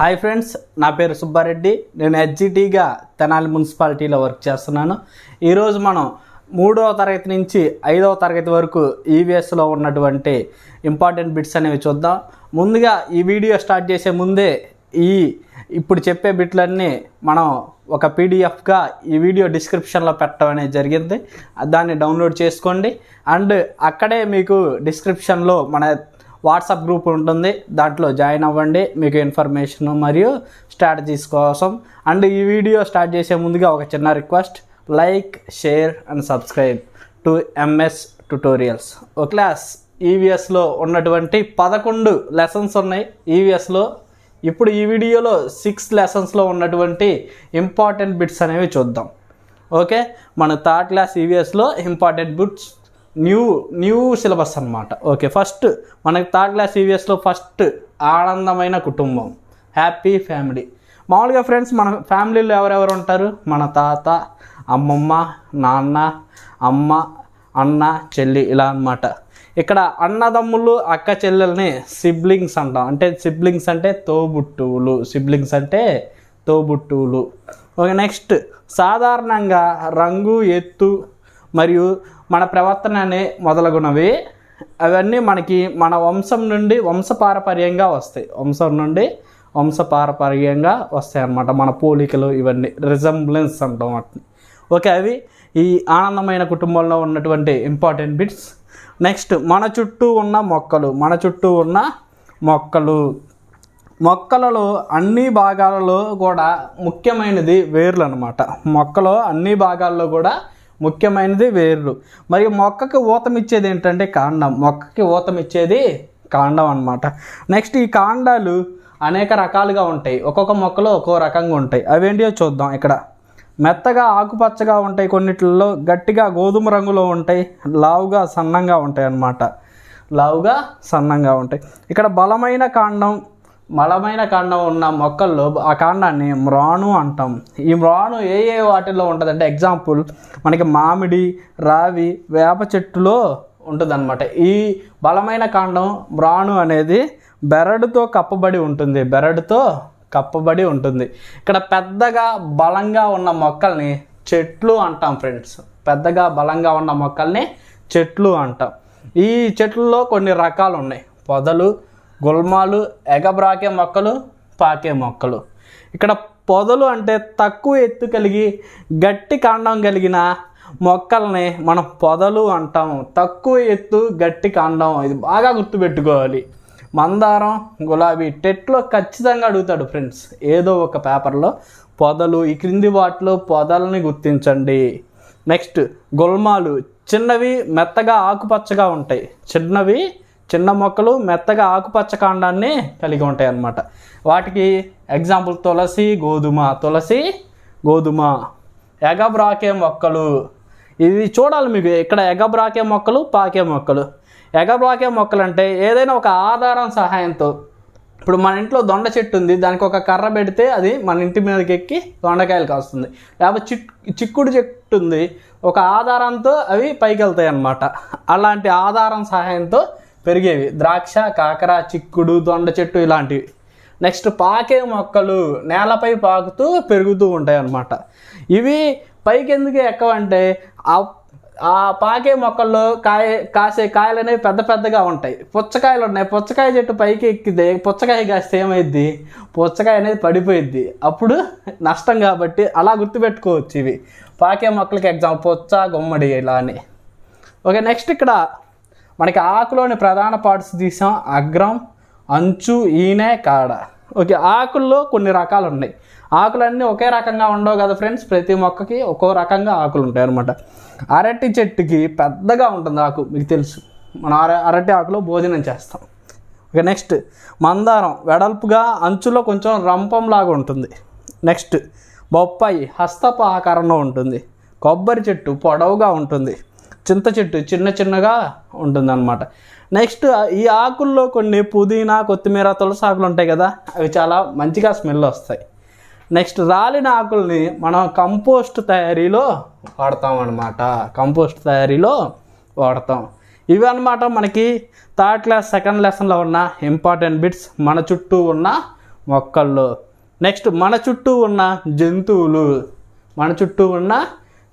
Hi friends నా పేరు సుబ్బారెడ్డి. నేను హెచ్జిటీగా తెనాలి మున్సిపాలిటీలో వర్క్ చేస్తున్నాను. ఈరోజు మనం మూడవ తరగతి నుంచి ఐదవ తరగతి వరకు ఈవీఎస్లో ఉన్నటువంటి ఇంపార్టెంట్ బిట్స్ అనేవి చూద్దాం. ముందుగా ఈ వీడియో స్టార్ట్ చేసే ముందే ఈ ఇప్పుడు చెప్పే బిట్లన్నీ మనం ఒక పీడిఎఫ్గా ఈ వీడియో డిస్క్రిప్షన్లో పెట్టడం అనేది జరిగింది. దాన్ని డౌన్లోడ్ చేసుకోండి. అండ్ అక్కడే మీకు డిస్క్రిప్షన్లో మన వాట్సాప్ గ్రూప్ ఉంటుంది. దాంట్లో జాయిన్ అవ్వండి. మీకు ఇన్ఫర్మేషన్ మరియు స్ట్రాటజీస్ కోసం. అండ్ ఈ వీడియో స్టార్ట్ చేసే ముందుగా ఒక చిన్న request. Like share and subscribe to MS tutorials. Oh class ఈవీఎస్లో ఉన్నటువంటి పదకొండు లెసన్స్ ఉన్నాయి. ఈవీఎస్లో ఇప్పుడు ఈ వీడియోలో సిక్స్ లెసన్స్లో ఉన్నటువంటి ఇంపార్టెంట్ బిట్స్ అనేవి చూద్దాం. ఓకే? మన third class ఈవీఎస్లో important bits new new syllabus అనమాట ఓకే ఫస్ట్ మనకి థర్డ్ క్లాస్ ఈవీఎస్లో ఫస్ట్ ఆనందమైన కుటుంబం హ్యాపీ ఫ్యామిలీ. మామూలుగా ఫ్రెండ్స్ మన ఫ్యామిలీలో ఎవరెవరు ఉంటారు? మన తాత అమ్మమ్మ నాన్న అమ్మ అన్న చెల్లి ఇలా అన్నమాట. ఇక్కడ అన్నదమ్ములు అక్క చెల్లెల్ని సిబ్లింగ్స్ అంటాం. అంటే సిబ్లింగ్స్ అంటే తోబుట్టువులు సిబ్లింగ్స్ అంటే తోబుట్టువులు. ఓకే నెక్స్ట్ సాధారణంగా రంగు ఎత్తు మరియు మన ప్రవర్తన అనే మొదలగునవి. అవన్నీ మనకి మన వంశం నుండి వంశపారపర్యంగా వస్తాయి. వంశం నుండి వంశపారపర్యంగా వస్తాయి అన్నమాట. మన పోలికలు ఇవన్నీ. రిజంబ్లెన్స్ అంటాం వాటిని. ఓకే అవి ఈ ఆనందమైన కుటుంబంలో ఉన్నటువంటి ఇంపార్టెంట్ బిట్స్ నెక్స్ట్ మన చుట్టూ ఉన్న మొక్కలు. మన చుట్టూ ఉన్న మొక్కలు. మొక్కలలో అన్ని భాగాలలో కూడా ముఖ్యమైనది వేర్లు అనమాట మొక్కలో అన్ని భాగాల్లో కూడా ముఖ్యమైనది వేర్లు. మరియు మొక్కకి ఊతమిచ్చేది ఏంటంటే కాండం. మొక్కకి ఊతమిచ్చేది కాండం అనమాట నెక్స్ట్ ఈ కాండాలు అనేక రకాలుగా ఉంటాయి. ఒక్కొక్క మొక్కలో ఒక్కో రకంగా ఉంటాయి. అవేంటియో చూద్దాం ఇక్కడ. మెత్తగా ఆకుపచ్చగా ఉంటాయి కొన్నిట్లలో. గట్టిగా గోధుమ రంగులో ఉంటాయి. లావుగా సన్నంగా ఉంటాయి అన్నమాట. లావుగా సన్నంగా ఉంటాయి. ఇక్కడ బలమైన కాండం బలమైన కాండం ఉన్న మొక్కల్లో ఆ కాండాన్ని మ్రాణు అంటాం. ఈ మ్రాణు ఏ ఏ వాటిల్లో ఉంటుందంటే ఎగ్జాంపుల్ మనకి మామిడి రావి వేప చెట్టులో ఉంటుందన్నమాట. ఈ బలమైన కాండం మ్రాణు అనేది బెరడుతో కప్పబడి ఉంటుంది. బెరడుతో కప్పబడి ఉంటుంది. ఇక్కడ పెద్దగా బలంగా ఉన్న మొక్కల్ని చెట్లు అంటాం ఫ్రెండ్స్. పెద్దగా బలంగా ఉన్న మొక్కల్ని చెట్లు అంటాం. ఈ చెట్లలో కొన్ని రకాలు ఉన్నాయి. పొదలు గుల్మాలు ఎగబ్రాకే మొక్కలు పాకే మొక్కలు. ఇక్కడ పొదలు అంటే తక్కువ ఎత్తు కలిగి గట్టి కాండం కలిగిన మొక్కల్ని మనం పొదలు అంటాం తక్కువ ఎత్తు గట్టి కాండం. ఇది బాగా గుర్తుపెట్టుకోవాలి. మందారం గులాబీ టెట్లో ఖచ్చితంగా అడుగుతాడు ఫ్రెండ్స్. ఏదో ఒక పేపర్లో పొదలు ఈ క్రింది వాటిలో పొదలని గుర్తించండి. నెక్స్ట్ గుల్మాలు చిన్నవి మెత్తగా ఆకుపచ్చగా ఉంటాయి. చిన్నవి చిన్న మొక్కలు మెత్తగా ఆకుపచ్చ కాండాన్ని కలిగి ఉంటాయి అన్నమాట వాటికి ఎగ్జాంపుల్ తులసి గోధుమ. తులసి గోధుమ. ఎగబ్రాకే మొక్కలు. ఇది చూడాలి మీకు ఇక్కడ ఎగబ్రాకే మొక్కలు పాకే మొక్కలు. ఎగబ్రాకే మొక్కలు అంటే ఏదైనా ఒక ఆధారం సహాయంతో ఇప్పుడు మన ఇంట్లో దొండ చెట్టు ఉంది దానికి ఒక కర్ర పెడితే అది మన ఇంటి మీదకి ఎక్కి దొండకాయలు కాస్తుంది. లేకపోతే చిక్ చిక్కుడు చెట్టు ఉంది ఒక ఆధారంతో అవి పైకి వెళ్తాయి అన్నమాట అలాంటి ఆధారం సహాయంతో పెరిగేవి. ద్రాక్ష కాకర చిక్కుడు దొండ చెట్టు ఇలాంటివి. నెక్స్ట్ పాకే మొక్కలు నేలపై పాకుతూ పెరుగుతూ ఉంటాయి అన్నమాట ఇవి పైకి ఎందుకు ఎక్కవంటే ఆ పాకే మొక్కల్లో కాయ కాసే కాయలు అనేవి పెద్ద పెద్దగా ఉంటాయి. పుచ్చకాయలు ఉన్నాయి. పుచ్చకాయ చెట్టు పైకి ఎక్కితే పుచ్చకాయ కాస్తే ఏమైద్ది? పుచ్చకాయ అనేది పడిపోయిద్ది. అప్పుడు నష్టం కాబట్టి అలా గుర్తుపెట్టుకోవచ్చు ఇవి. పాకే మొక్కలకి ఎగ్జాంపుల్ పుచ్చ గుమ్మడి ఇలా అని. ఓకే నెక్స్ట్ ఇక్కడ మనకి ఆకులోని ప్రధాన పార్ట్స్ తీసాం. అగ్రం అంచు ఈనె కాడ. ఓకే ఆకుల్లో కొన్ని రకాలు ఉన్నాయి. ఆకులన్నీ ఒకే రకంగా ఉండవు కదా ఫ్రెండ్స్? ప్రతి మొక్కకి ఒక్కో రకంగా ఆకులు ఉంటాయి అనమాట అరటి చెట్టుకి పెద్దగా ఉంటుంది ఆకు మీకు తెలుసు. మన అర అరటి ఆకులో భోజనం చేస్తాం. ఓకే నెక్స్ట్ మందారం. వెడల్పుగా అంచులో కొంచెం రంపంలాగా ఉంటుంది. నెక్స్ట్ బొప్పాయి హస్తపు ఆకారంలో ఉంటుంది. కొబ్బరి చెట్టు పొడవుగా ఉంటుంది. చింత చెట్టు చిన్న చిన్నగా ఉంటుందన్నమాట. నెక్స్ట్ ఈ ఆకుల్లో కొన్ని పుదీనా కొత్తిమీర తులసి ఆకులు ఉంటాయి కదా అవి చాలా మంచిగా స్మెల్ వస్తాయి. నెక్స్ట్ రాలిన ఆకుల్ని మనం కంపోస్ట్ తయారీలో వాడతాం అన్నమాట కంపోస్ట్ తయారీలో వాడతాం. ఇవి అన్నమాట మనకి థర్డ్ క్లాస్ సెకండ్ లెసన్లో ఉన్న ఇంపార్టెంట్ బిట్స్ మన చుట్టూ ఉన్న మొక్కల్లో. నెక్స్ట్ మన చుట్టూ ఉన్న జంతువులు మన చుట్టూ ఉన్న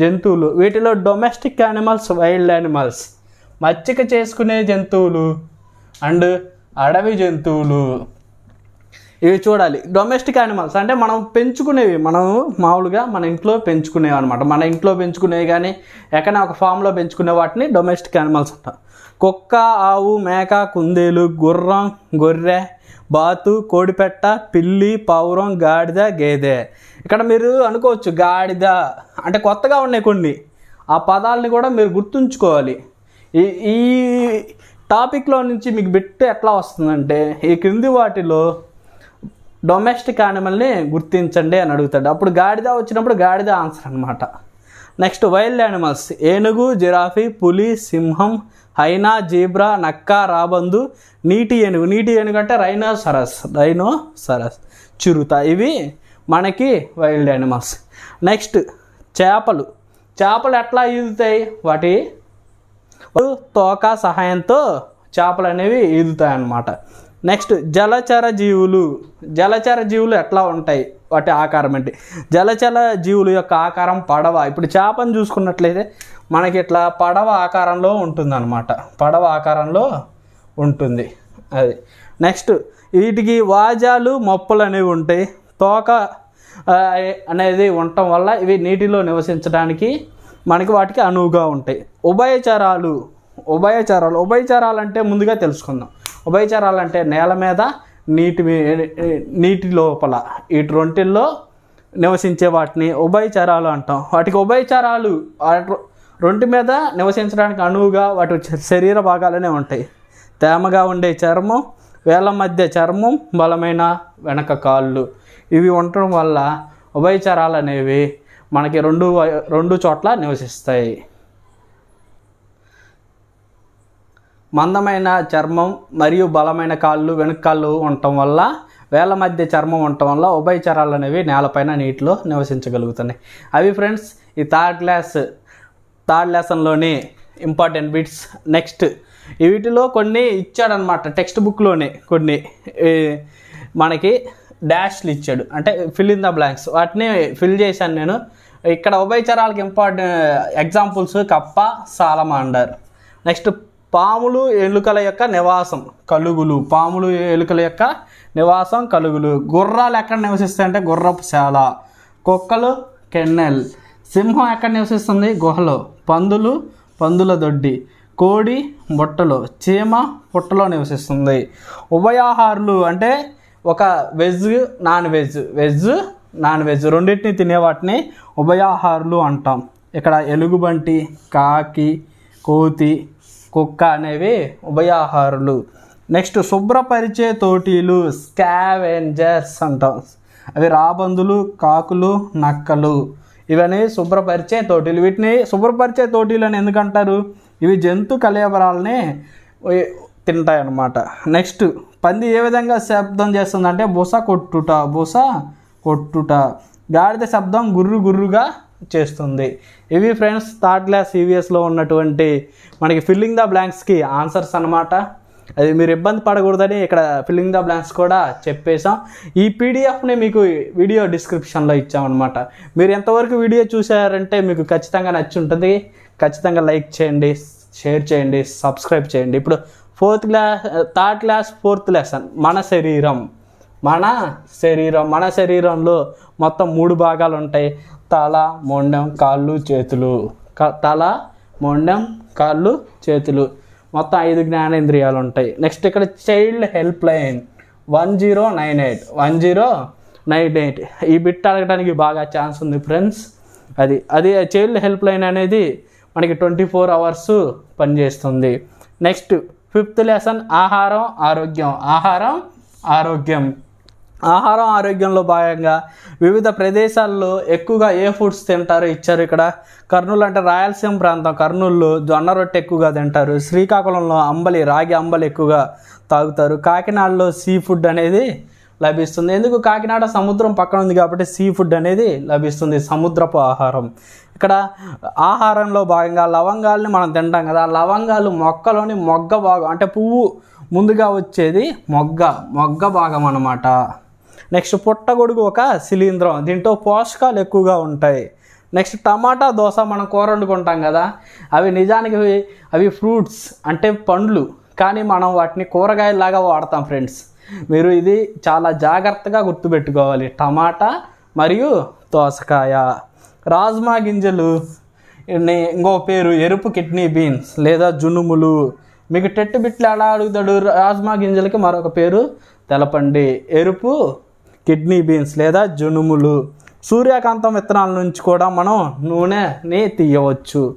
జంతువులు. వీటిలో డొమెస్టిక్ యానిమల్స్ వైల్డ్ యానిమల్స్ మచ్చిక చేసుకునే జంతువులు అండ్ అడవి జంతువులు. ఇవి చూడాలి. డొమెస్టిక్ యానిమల్స్ అంటే మనం పెంచుకునేవి. మనం మామూలుగా మన ఇంట్లో పెంచుకునేవి అనమాట మన ఇంట్లో పెంచుకునేవి కానీ ఎక్కడైనా ఒక ఫామ్లో పెంచుకునే వాటిని డొమెస్టిక్ యానిమల్స్ అంటాం. కుక్క ఆవు మేక కుందేలు గుర్రం గొర్రె బాతు కోడిపెట్ట పిల్లి పావురం గాడిద గేదె. ఇక్కడ మీరు అనుకోవచ్చు గాడిద అంటే కొత్తగా ఉన్నాయి కొన్ని. ఆ పదాలని కూడా మీరు గుర్తుంచుకోవాలి. ఈ ఈ టాపిక్లో నుంచి మీకు బిట్ ఎట్లా వస్తుందంటే ఈ క్రింది వాటిలో డొమెస్టిక్ యానిమల్ని గుర్తించండి అని అడుగుతాడు. అప్పుడు గాడిద వచ్చినప్పుడు గాడిద ఆన్సర్ అనమాట నెక్స్ట్ వైల్డ్ యానిమల్స్. ఏనుగు జిరాఫీ పులి సింహం హైనా జీబ్రా నక్క రాబందు నీటి ఏనుగు. నీటి ఏనుగు అంటే రైనో సరస్ రైనో సరస్ చిరుత. ఇవి మనకి వైల్డ్ యానిమల్స్ నెక్స్ట్ చేపలు. చేపలు ఎట్లా ఈదుతాయి? వాటి తోక సహాయంతో చేపలు అనేవి ఈదుతాయి అన్నమాట. నెక్స్ట్ జలచర జీవులు. జలచర జీవులు ఎట్లా ఉంటాయి? వాటి ఆకారం ఏంటి? జలచర జీవుల యొక్క ఆకారం పడవ. ఇప్పుడు చేపను చూసుకున్నట్లయితే మనకి ఇట్లా పడవ ఆకారంలో ఉంటుందన్నమాట. పడవ ఆకారంలో ఉంటుంది. అది. నెక్స్ట్ వీటికి వాజాలు మొప్పలు అనేవి ఉంటాయి. తోక అనేది ఉండటం వల్ల ఇవి నీటిలో నివసించడానికి మనకి వాటికి అనువుగా ఉంటాయి. ఉభయచరాలు ఉభయచరాలు ఉభయచరాలు అంటే ముందుగా తెలుసుకుందాం. ఉభయచరాలు అంటే నేల మీద నీటి నీటి లోపల ఇటు రెంటిల్లో నివసించే వాటిని ఉభయచరాలు అంటాం. వాటికి ఉభయచరాలు వాటి రొంటి మీద నివసించడానికి అనువుగా వాటి శరీర భాగాలనే ఉంటాయి. తేమగా ఉండే చర్మం వేల మధ్య చర్మం బలమైన వెనక కాళ్ళు. ఇవి ఉండటం వల్ల ఉభయచరాలు అనేవి మనకి రెండు రెండు చోట్ల నివసిస్తాయి. మందమైన చర్మం మరియు బలమైన కాళ్ళు వెనుక కాళ్ళు ఉండటం వల్ల వేల మధ్య చర్మం ఉండటం వల్ల ఉభయచరాలు అనేవి నేలపైన నీటిలో నివసించగలుగుతున్నాయి. అవి ఫ్రెండ్స్ ఈ థర్డ్ క్లాస్ థర్డ్ లెసన్లోని ఇంపార్టెంట్ బిట్స్. నెక్స్ట్ వీటిలో కొన్ని ఇచ్చాడనమాట టెక్స్ట్ బుక్లోనే కొన్ని. మనకి డాష్లు ఇచ్చాడు. అంటే ఫిల్ ఇన్ ద బ్లాంక్స్ వాటిని ఫిల్ చేశాను నేను. ఇక్కడ ఉభయచరాలకు ఇంపార్టెంట్ ఎగ్జాంపుల్స్ కప్ప సాలమాండర్ నెక్స్ట్ పాములు ఎలుకల యొక్క నివాసం కలుగులు. పాములు ఎలుకల యొక్క నివాసం కలుగులు. గుర్రాలు ఎక్కడ నివసిస్తాయంటే గుర్రపు శాల కుక్కలు కెన్నెల్. సింహం ఎక్కడ నివసిస్తుంది? గుహలో. పందులు పందుల దొడ్డి. కోడి బుట్టలో చీమ పుట్టలో నివసిస్తుంది. ఉభయాహారులు అంటే ఒక veg non veg veg non veg రెండింటిని తినే వాటిని ఉభయాహారులు అంటాం. ఇక్కడ ఎలుగుబంటి కాకి కోతి కుక్క అనేవి ఉభయాహారులు. నెక్స్ట్ శుభ్రపరిచే తోటీలు స్కావెంజర్స్ అంటాం. అవి రాబందులు కాకులు నక్కలు. ఇవన్నీ శుభ్రపరిచే తోటీలు. వీటిని శుభ్రపరిచే తోటీలు అని ఎందుకంటారు? ఇవి జంతు కలయబరాలని తింటాయి అన్నమాట నెక్స్ట్ పంది ఏ విధంగా శబ్దం చేస్తుందంటే బుస కొట్టుట బుస కొట్టుట. గాడిద శబ్దం గుర్రు గుర్రుగా చేస్తుంది. ఇవి ఫ్రెండ్స్ థర్డ్ క్లాస్ ఈవీఎస్లో ఉన్నటువంటి మనకి ఫిల్లింగ్ ద బ్లాంక్స్కి ఆన్సర్స్ అన్నమాట. అది మీరు ఇబ్బంది పడకూడదని ఇక్కడ ఫిల్లింగ్ ద బ్లాంక్స్ కూడా చెప్పేశాం. ఈ పీడిఎఫ్ని మీకు వీడియో డిస్క్రిప్షన్లో ఇచ్చామన్నమాట. మీరు ఎంతవరకు వీడియో చూసారంటే మీకు ఖచ్చితంగా నచ్చి ఉంటుంది ఖచ్చితంగా లైక్ చేయండి. షేర్ చేయండి సబ్స్క్రైబ్ చేయండి. ఇప్పుడు fourth class third class fourth lesson మన శరీరం. మన శరీరం మన శరీరంలో మొత్తం మూడు భాగాలు ఉంటాయి. తల మొండెం కాళ్ళు చేతులు. క- తల మొండెం కాళ్ళు చేతులు. మొత్తం ఐదు జ్ఞానేంద్రియాలు ఉంటాయి. నెక్స్ట్ ఇక్కడ child help line one zero nine eight. One zero nine eight. ఈ బిట్ అడగడానికి బాగా ఛాన్స్ ఉంది ఫ్రెండ్స్. అది అది చైల్డ్ హెల్ప్ లైన్ అనేది మనకి ట్వంటీ ఫోర్ అవర్స్ పనిచేస్తుంది. నెక్స్ట్ ఫిఫ్త్ లెసన్ ఆహారం ఆరోగ్యం. ఆహారం ఆరోగ్యం. ఆహారం ఆరోగ్యంలో భాగంగా వివిధ ప్రదేశాల్లో ఎక్కువగా ఏ ఫుడ్స్ తింటారో ఇచ్చారు ఇక్కడ. కర్నూలు అంటే రాయలసీమ ప్రాంతం. కర్నూలులో జొన్న రొట్టె ఎక్కువగా తింటారు. శ్రీకాకుళంలో అంబలి రాగి అంబలి ఎక్కువగా తాగుతారు. కాకినాడలో సీ ఫుడ్ అనేది లభిస్తుంది. ఎందుకు? కాకినాడ సముద్రం పక్కన ఉంది కాబట్టి సీ ఫుడ్ అనేది లభిస్తుంది. సముద్రపు ఆహారం. ఇక్కడ ఆహారంలో భాగంగా లవంగాల్ని మనం తింటాం కదా. లవంగాలు మొక్కలోని మొగ్గ భాగం అంటే పువ్వు ముందుగా వచ్చేది మొగ్గ మొగ్గ భాగం అన్నమాట. నెక్స్ట్ పుట్టగొడుగు ఒక శిలీంధ్రం దీంట్లో పోషకాలు ఎక్కువగా ఉంటాయి. నెక్స్ట్ టమాటా దోశ మనం కూర వండుకుంటాం కదా. అవి నిజానికి అవి- అవి ఫ్రూట్స్ అంటే పండ్లు. కానీ మనం వాటిని కూరగాయలాగా వాడతాం ఫ్రెండ్స్. మీరు ఇది చాలా జాగ్రత్తగా గుర్తుపెట్టుకోవాలి. టమాటా మరియు దోసకాయ. రాజ్మా గింజలు. ఇంకో పేరు ఎరుపు కిడ్నీ బీన్స్ లేదా జునుములు. మీకు టెట్టు బిట్లు ఎలా అడుగుతాడు రాజ్మా గింజలకి మరొక పేరు తెలపండి. ఎరుపు కిడ్నీ బీన్స్ లేదా జునుములు. సూర్యకాంతం విత్తనాల నుంచి కూడా మనం నూనెని తీయవచ్చు.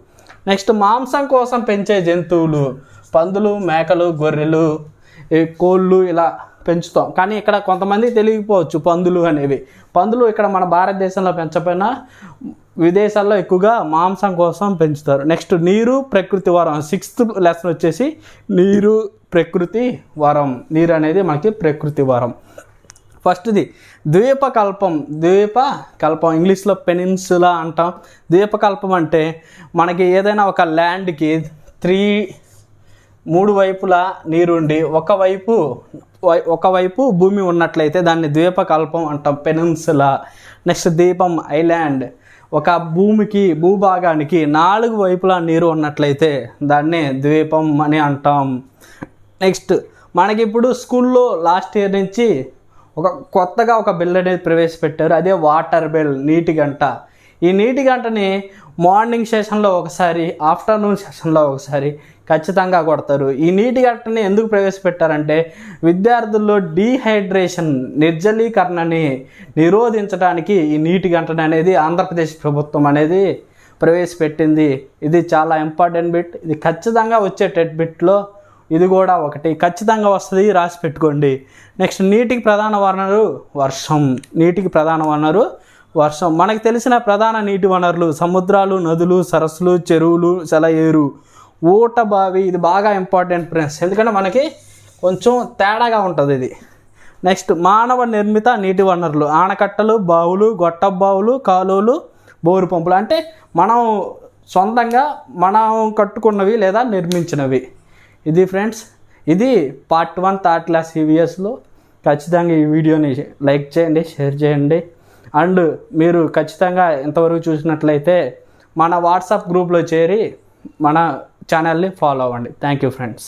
నెక్స్ట్ మాంసం కోసం పెంచే జంతువులు. పందులు మేకలు గొర్రెలు కోళ్ళు ఇలా పెంచుతాం. కానీ ఇక్కడ కొంతమంది తెలియకపోవచ్చు పందులు అనేవి. పందులు ఇక్కడ మన భారతదేశంలో పెంచపోయినా విదేశాల్లో ఎక్కువగా మాంసం కోసం పెంచుతారు. నెక్స్ట్ నీరు ప్రకృతి వరం. సిక్స్త్ లెసన్ వచ్చేసి నీరు ప్రకృతి వరం. నీరు అనేది మనకి ప్రకృతి వరం. ఫస్ట్ది ద్వీపకల్పం. ద్వీపకల్పం ఇంగ్లీష్లో పెనిన్సులా అంటాం. ద్వీపకల్పం అంటే మనకి ఏదైనా ఒక ల్యాండ్కి త్రీ మూడు వైపులా నీరుండి ఒకవైపు ఒకవైపు భూమి ఉన్నట్లయితే దాన్ని ద్వీపకల్పం అంటాం. పెనిన్సులా. నెక్స్ట్ దీపం ఐలాండ్. ఒక భూమికి భూభాగానికి నాలుగు వైపులా నీరు ఉన్నట్లయితే దాన్ని ద్వీపం అని అంటాం. నెక్స్ట్ మనకి ఇప్పుడు స్కూల్లో లాస్ట్ ఇయర్ నుంచి ఒక కొత్తగా ఒక బిల్ అనేది ప్రవేశపెట్టారు. అదే వాటర్ బిల్ నీటి గంట. ఈ నీటి గంటని మార్నింగ్ సెషన్లో ఒకసారి ఆఫ్టర్నూన్ సెషన్లో ఒకసారి ఖచ్చితంగా కొడతారు. ఈ నీటి గట్టని ఎందుకు ప్రవేశపెట్టారంటే విద్యార్థుల్లో డీహైడ్రేషన్ నిర్జలీకరణని నిరోధించడానికి ఈ నీటి గంటని అనేది ఆంధ్రప్రదేశ్ ప్రభుత్వం అనేది ప్రవేశపెట్టింది. ఇది చాలా ఇంపార్టెంట్ బిట్. ఇది ఖచ్చితంగా వచ్చే టెట్ బిట్లో ఇది కూడా ఒకటి. ఖచ్చితంగా వస్తుంది రాసి పెట్టుకోండి. నెక్స్ట్ నీటికి ప్రధాన వనరు వర్షం. నీటికి ప్రధాన వనరు వర్షం. మనకు తెలిసిన ప్రధాన నీటి వనరులు సముద్రాలు నదులు సరస్సులు చెరువులు సెలయేరు ఊట బావి ఇది బాగా ఇంపార్టెంట్ ఫ్రెండ్స్ ఎందుకంటే మనకి కొంచెం తేడాగా ఉంటుంది ఇది. నెక్స్ట్ మానవ నిర్మిత నీటి వనరులు. ఆనకట్టలు బావులు గొట్ట బావులు కాలువలు బోరు పంపులు. అంటే మనం సొంతంగా మనం కట్టుకున్నవి లేదా నిర్మించినవి. ఇది ఫ్రెండ్స్ ఇది పార్ట్ వన్ థర్డ్ క్లాస్ ఈవీఎస్లో ఖచ్చితంగా ఈ వీడియోని లైక్ చేయండి షేర్ చేయండి. అండ్ మీరు ఖచ్చితంగా ఇంతవరకు చూసినట్లయితే మన వాట్సాప్ గ్రూప్లో చేరి మన ఛానల్ని ఫాలో అవ్వండి. Thank you friends